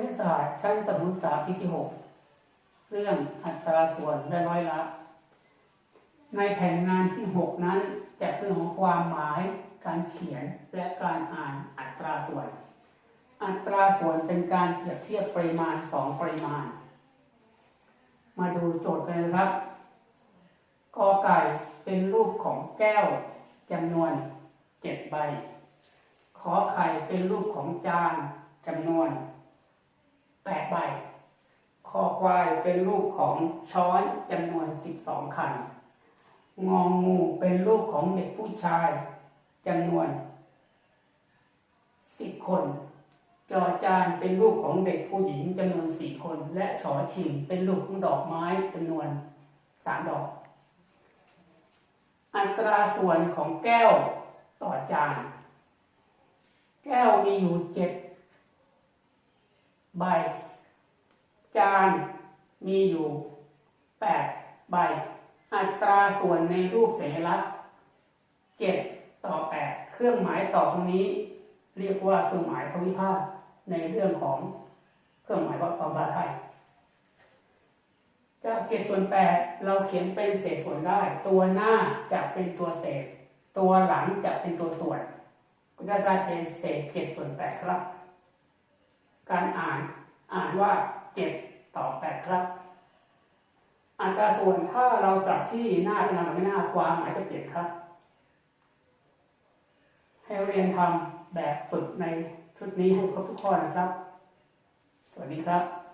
ณิตศาสตร์ชั้นประถมศึกษาปีที่หกเรื่องอัตราส่วนและร้อยละ ในแผนงานที่หกนั้นจะเป็นเรื่องของความหมายการเขียนและการอ่านอัตราส่วน อัตราส่วนเป็นการเปรียบเทียบปริมาณสองปริมาณ มาดูโจทย์กันนะครับกอไก่เป็นรูปของแก้วจำนวนเจ็ดใบ ขอไข่เป็นรูปของจานจำนวน ควายเป็นรูปของช้อนจำนวนสิบสองคัน งองงูเป็นรูปของเด็กผู้ชายจำนวนสิบคน จอจานเป็นรูปของเด็กผู้หญิงจำนวนสี่คน และฉอชิงเป็นรูปของดอกไม้จำนวนสามดอก อัตราส่วนของแก้วต่อจาน แก้วมีอยู่เจ็ดใบ จานมีอยู่แปดใบ อัตราส่วนในรูปสัญลักษณ์เจ็ดต่อแปดเครื่องหมายต่อตรงนี้ เรียกว่าเครื่องหมายทวิภาคในเรื่องของเครื่องหมายวัดต่อภาษาไทยจากเจ็ดส่วนแปดเราเขียนเป็นเศษส่วนได้ ตัวหน้าจะเป็นตัวเศษ ตัวหลังจะเป็นตัวส่วน ก็จะได้เป็นเศษเจส่วนแปดครับ การอ่านอ่านว่าเจ็ด ต่อแปดครับ อัตราส่วนถ้าเราสลับที่หน้าเป็นหลังกับไม่หน้าความหมายจะเปลี่ยนครับ ให้เรียนทำแบบฝึกในชุดนี้ให้ครบทุกข้อนะครับ สวัสดีครับ